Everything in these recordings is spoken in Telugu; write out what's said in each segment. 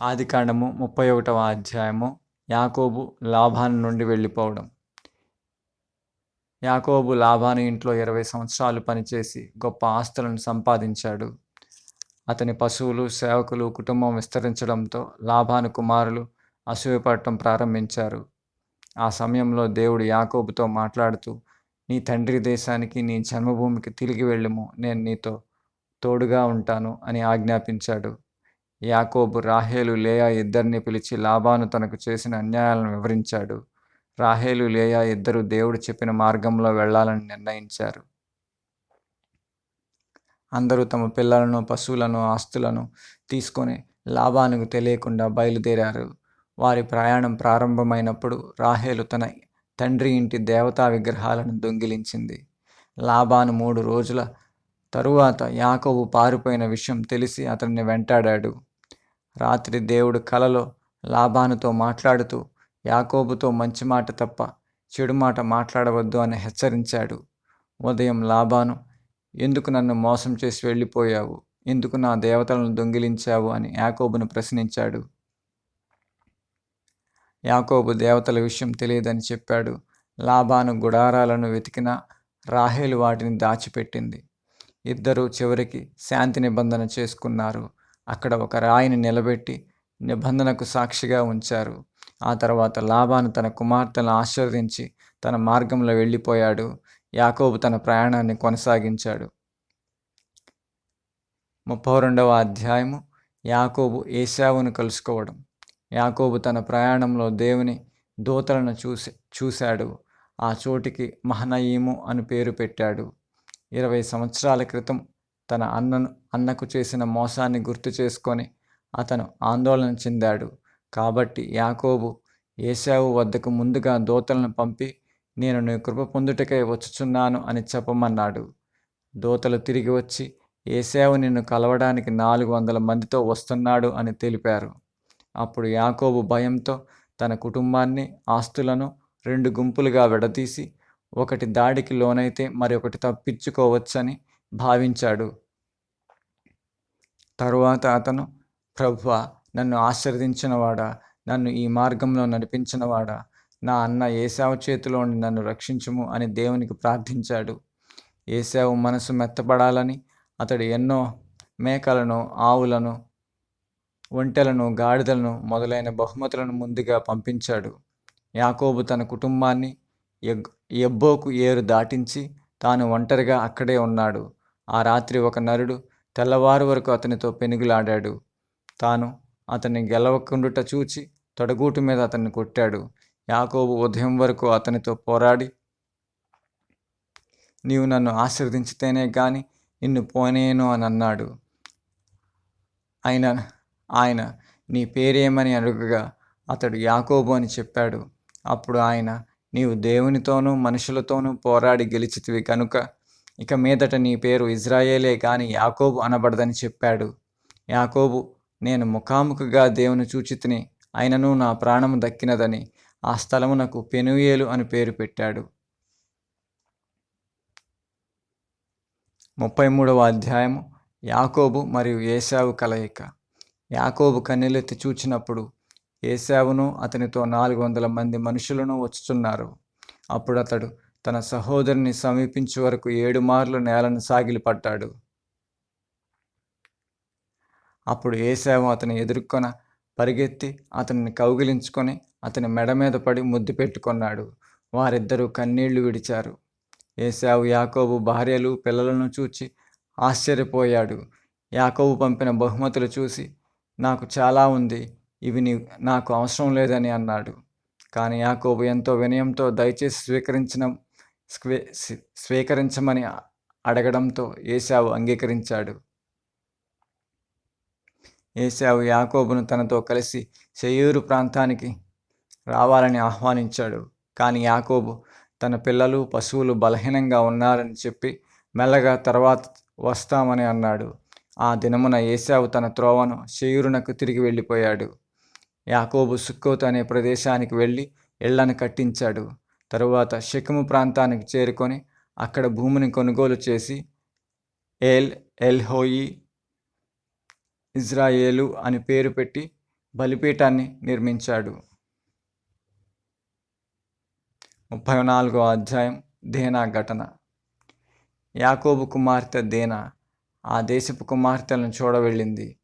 ఆదికాండము ముప్పై ఒకటవ అధ్యాయము యాకోబు లాభాన్ని నుండి వెళ్ళిపోవడం. యాకోబు లాభాను ఇంట్లో ఇరవై సంవత్సరాలు పనిచేసి గొప్ప ఆస్తులను సంపాదించాడు. అతని పశువులు సేవకులు కుటుంబం విస్తరించడంతో లాభాను కుమారులు అసూయపడటం ప్రారంభించారు. ఆ సమయంలో దేవుడు యాకోబుతో మాట్లాడుతూ నీ తండ్రి దేశానికి నీ జన్మభూమికి తిరిగి వెళ్ళము. నేను నీతో తోడుగా ఉంటాను అని ఆజ్ఞాపించాడు. యాకోబు రాహేలు లేయా ఇద్దరిని పిలిచి లాభాను తనకు చేసిన అన్యాయాలను వివరించాడు. రాహేలు లేయా ఇద్దరు దేవుడు చెప్పిన మార్గంలో వెళ్ళాలని నిర్ణయించారు. అందరూ తమ పిల్లలను పశువులను ఆస్తులను తీసుకొని లాభానికి తెలియకుండా బయలుదేరారు. వారి ప్రయాణం ప్రారంభమైనప్పుడు రాహేలు తన తండ్రి ఇంటి దేవతా విగ్రహాలను దొంగిలించింది. లాభాను మూడు రోజుల తరువాత యాకోబు పారిపోయిన విషయం తెలిసి అతన్ని వెంటాడాడు. రాత్రి దేవుడు కలలో లాభానుతో మాట్లాడుతూ యాకోబుతో మంచి మాట తప్ప చెడు మాట మాట్లాడవద్దు అని హెచ్చరించాడు. ఉదయం లాభాను ఎందుకు నన్ను మోసం చేసి వెళ్ళిపోయావు? ఎందుకు నా దేవతలను దొంగిలించావు? అని యాకోబును ప్రశ్నించాడు. యాకోబు దేవతల విషయం తెలియదని చెప్పాడు. లాభాను గుడారాలను వెతికినా రాహేలు వాటిని దాచిపెట్టింది. ఇద్దరూ చివరికి శాంతి నిబంధన చేసుకున్నారు. అక్కడ ఒక రాయిని నిలబెట్టి నిబంధనకు సాక్షిగా ఉంచారు. ఆ తర్వాత లాభాను తన కుమార్తెను ఆశీర్వదించి తన మార్గంలో వెళ్ళిపోయాడు. యాకోబు తన ప్రయాణాన్ని కొనసాగించాడు. ముప్పై రెండవ అధ్యాయము. యాకోబు ఏశావును కలుసుకోవడం. యాకోబు తన ప్రయాణంలో దేవుని దూతలను చూసి చూశాడు. ఆ చోటికి మహనయీము అని పేరు పెట్టాడు. ఇరవై సంవత్సరాల క్రితం తన అన్నను అన్నకు చేసిన మోసాన్ని గుర్తు చేసుకొని అతను ఆందోళన చెందాడు. కాబట్టి యాకోబు ఏశావు వద్దకు ముందుగా దూతలను పంపి నేను నీ కృప పొందుటకై వచ్చుచున్నాను అని చెప్పమన్నాడు. దూతలు తిరిగి వచ్చి ఏసావు నిన్ను కలవడానికి నాలుగు వందల మందితో వస్తున్నాడు అని తెలిపారు. అప్పుడు యాకోబు భయంతో తన కుటుంబాన్ని ఆస్తులను రెండు గుంపులుగా విడదీసి ఒకటి దాడికి లోనైతే మరొకటి తప్పించుకోవచ్చని భావించాడు. తరువాత అతను ప్రభువ నన్ను ఆశీర్వదించినవాడా? నన్ను ఈ మార్గంలో నడిపించినవాడా? నా అన్న ఏసావు చేతిలోని నన్ను రక్షించుము అని దేవునికి ప్రార్థించాడు. ఏసావు మనసు మెత్తపడాలని అతడు ఎన్నో మేకలను ఆవులను ఒంటెలను గాడిదలను మొదలైన బహుమతులను ముందుగా పంపించాడు. యాకోబు తన కుటుంబాన్ని ఎబ్బోకు ఏరు దాటించి తాను ఒంటరిగా అక్కడే ఉన్నాడు. ఆ రాత్రి ఒక నరుడు తెల్లవారు వరకు అతనితో పెనుగులాడాడు. తాను అతన్ని గెలవకుండుట చూచి తొడగూటు మీద అతన్ని కొట్టాడు. యాకోబు ఉదయం వరకు అతనితో పోరాడి నీవు నన్ను ఆశీర్వదించితేనే గాని నిన్ను పోనేను అని అన్నాడు. ఆయన ఆయన నీ పేరేమని అడుగగా అతడు యాకోబు అని చెప్పాడు. అప్పుడు ఆయన నీవు దేవునితోనూ మనుషులతోనూ పోరాడి గెలిచితివి కనుక ఇక మీదట నీ పేరు ఇజ్రాయేలే కాని యాకోబు అనబడదని చెప్పాడు. యాకోబు నేను ముఖాముఖిగా దేవుని చూచితిని ఆయనను నా ప్రాణము దక్కినదని ఆ స్థలమునకు పెనుయేలు అని పేరు పెట్టాడు. ముప్పై మూడవ అధ్యాయము యాకోబు మరియు ఏసావు కలయిక. యాకోబు కన్నెలెత్తి చూచినప్పుడు ఏసావును అతనితో నాలుగు వందల మంది మనుషులను వచ్చుచున్నారు. అప్పుడు అతడు తన సహోదరుని సమీపించే వరకు ఏడు మార్లు నేలను సాగిలిపడ్డాడు అప్పుడు ఏసావు అతని ఎదుర్కొన పరిగెత్తి అతనిని కౌగిలించుకొని అతని మెడ మీద పడి ముద్దు పెట్టుకున్నాడు. వారిద్దరూ కన్నీళ్ళు విడిచారు. ఏసావు యాకోబు భార్యలు పిల్లలను చూచి ఆశ్చర్యపోయాడు. యాకోబు పంపిన బహుమతులు చూసి నాకు చాలా ఉంది ఇవి నీ నాకు అవసరం లేదని అన్నాడు. కానీ యాకోబు ఎంతో వినయంతో దయచేసి స్వీకరించిన స్వే స్వీకరించమని అడగడంతో ఏసావు అంగీకరించాడు. ఏసావు యాకోబును తనతో కలిసి సెయూరు ప్రాంతానికి రావాలని ఆహ్వానించాడు. కానీ యాకోబు తన పిల్లలు పశువులు బలహీనంగా ఉన్నారని చెప్పి మెల్లగా తర్వాత వస్తామని అన్నాడు. ఆ దినమున ఏసావు తన త్రోవను శయూరునకు తిరిగి వెళ్ళిపోయాడు. యాకోబు సుక్కోత్ అనే ప్రదేశానికి వెళ్ళి ఇళ్ళను కట్టించాడు. తరువాత షికము ప్రాంతానికి చేరుకొని అక్కడ భూమిని కొనుగోలు చేసి ఎల్ ఎల్హోయి ఇజ్రాయేలు అని పేరు పెట్టి బలిపీఠాన్ని నిర్మించాడు. ముప్పై నాలుగో అధ్యాయం దేనా ఘటన. యాకోబు కుమార్తె దేనా ఆ దేశపు కుమార్తెలను చూడవెళ్ళింది.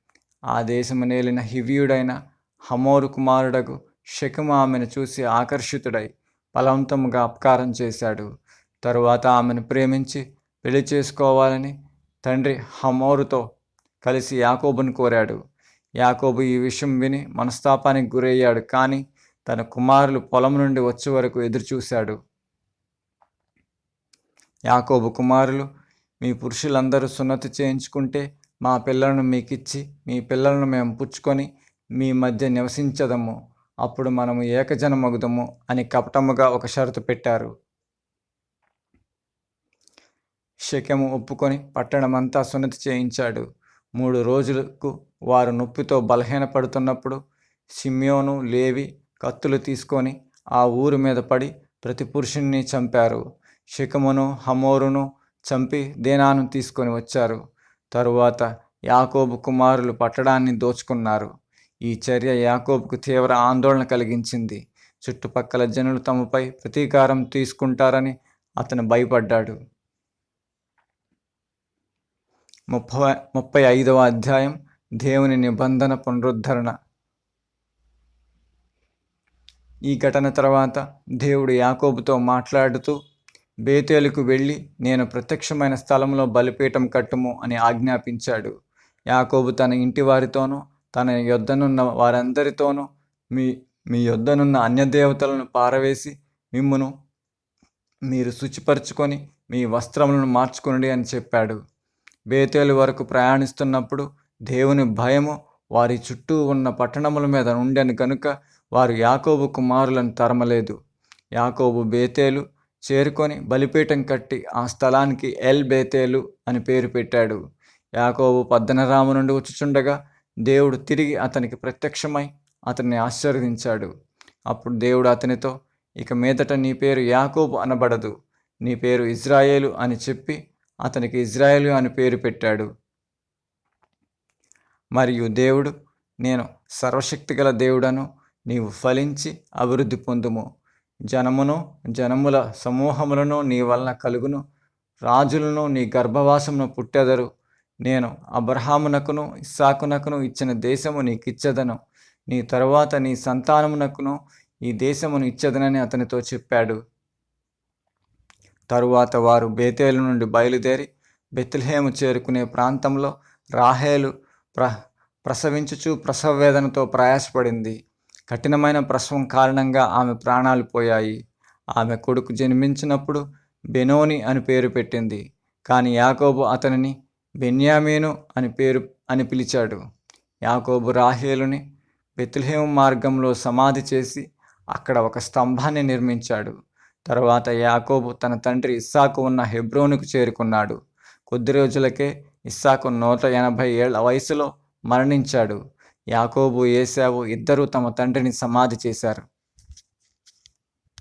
ఆ దేశము నేలిన హివ్యుడైన హమోరు కుమారుడకు శకుము ఆమెను చూసి ఆకర్షితుడై బలవంతముగా అపకారం చేశాడు. తరువాత ఆమెను ప్రేమించి పెళ్ళి చేసుకోవాలని తండ్రి హమోరుతో కలిసి యాకోబును కోరాడు. యాకోబు ఈ విషయం విని మనస్తాపానికి గురయ్యాడు కానీ తన కుమారులు పొలం నుండి వచ్చే వరకు ఎదురుచూశాడు. యాకోబు కుమారులు మీ పురుషులందరూ సున్నతి చేయించుకుంటే మా పిల్లలను మీకిచ్చి మీ పిల్లలను మేము పుచ్చుకొని మీ మధ్య నివసించదము. అప్పుడు మనము ఏకజనమగుదము అని కపటముగా ఒక షరతు పెట్టారు. శకము ఒప్పుకొని పట్టణమంతా సున్నతి చేయించాడు. మూడు రోజులకు వారు నొప్పితో బలహీనపడుతున్నప్పుడు సిమ్యోను లేవి కత్తులు తీసుకొని ఆ ఊరు మీద పడి ప్రతి పురుషుణ్ణి చంపారు. శకమును హమోరును చంపి దేనాను తీసుకొని వచ్చారు. తరువాత యాకోబు కుమారులు పట్టడాన్ని దోచుకున్నారు. ఈ చర్య యాకోబ్కు తీవ్ర ఆందోళన కలిగించింది. చుట్టుపక్కల జనులు తమపై ప్రతీకారం తీసుకుంటారని అతను భయపడ్డాడు. ముప్పై ముప్పై ఐదవ అధ్యాయం దేవుని నిబంధన పునరుద్ధరణ. ఈ ఘటన తర్వాత దేవుడు యాకోబుతో మాట్లాడుతూ బేతేలుకు వెళ్ళి నేను ప్రత్యక్షమైన స్థలంలో బలిపీఠం కట్టుము అని ఆజ్ఞాపించాడు. యాకోబు తన ఇంటి వారితోనూ తన యొద్దనున్న వారందరితోనూ మీ మీ యొద్దనున్న అన్యదేవతలను పారవేసి మిమ్మును మీరు శుచిపరచుకొని మీ వస్త్రములను మార్చుకునండి అని చెప్పాడు. బేతేలు వరకు ప్రయాణిస్తున్నప్పుడు దేవుని భయము వారి చుట్టూ ఉన్న పట్టణముల మీద ఉండని కనుక వారు యాకోబు కుమారులను తరమలేదు. యాకోబు బేతేలు చేరుకొని బలిపీఠం కట్టి ఆ స్థలానికి ఎల్ బేతేలు అని పేరు పెట్టాడు. యాకోబు పద్దనరాము నుండి వచ్చుచుండగా దేవుడు తిరిగి అతనికి ప్రత్యక్షమై అతన్ని ఆశీర్వదించాడు. అప్పుడు దేవుడు అతనితో ఇక మీదట నీ పేరు యాకోబు అనబడదు. నీ పేరు ఇజ్రాయేలు అని చెప్పి అతనికి ఇజ్రాయేలు అని పేరు పెట్టాడు. మరియు దేవుడు నేను సర్వశక్తిగల దేవుడను నీవు ఫలించి అభివృద్ధి పొందుము. జనమును జనముల సమూహములను నీ వలన కలుగును. రాజులను నీ గర్భవాసమును పుట్టెదరు. నేను అబ్రహామునకును ఇస్సాకునకును ఇచ్చిన దేశము నీకిచ్చదను. నీ తరువాత నీ సంతానమునకును ఈ దేశమును ఇచ్చదనని అతనితో చెప్పాడు. తరువాత వారు బేతేలు నుండి బయలుదేరి బెత్లహేము చేరుకునే ప్రాంతంలో రాహేలు ప్ర ప్రసవించుచు ప్రసవ వేదనతో ప్రయాసపడింది. కఠినమైన ప్రసవం కారణంగా ఆమె ప్రాణాలు పోయాయి. ఆమె కొడుకు జన్మించినప్పుడు బెనోని అని పేరు పెట్టింది. కానీ యాకోబు అతనిని బెన్యామీను అని పేరు అని పిలిచాడు. యాకోబు రాహేలుని బెత్లహేము మార్గంలో సమాధి చేసి అక్కడ ఒక స్తంభాన్ని నిర్మించాడు. తర్వాత యాకోబు తన తండ్రి ఇస్సాకు ఉన్న హెబ్రోనుకు చేరుకున్నాడు. కొద్ది రోజులకే ఇస్సాకు నూట ఎనభై ఏళ్ళ వయసులో మరణించాడు. యాకోబు ఏసావు ఇద్దరూ తమ తండ్రిని సమాధి చేశారు.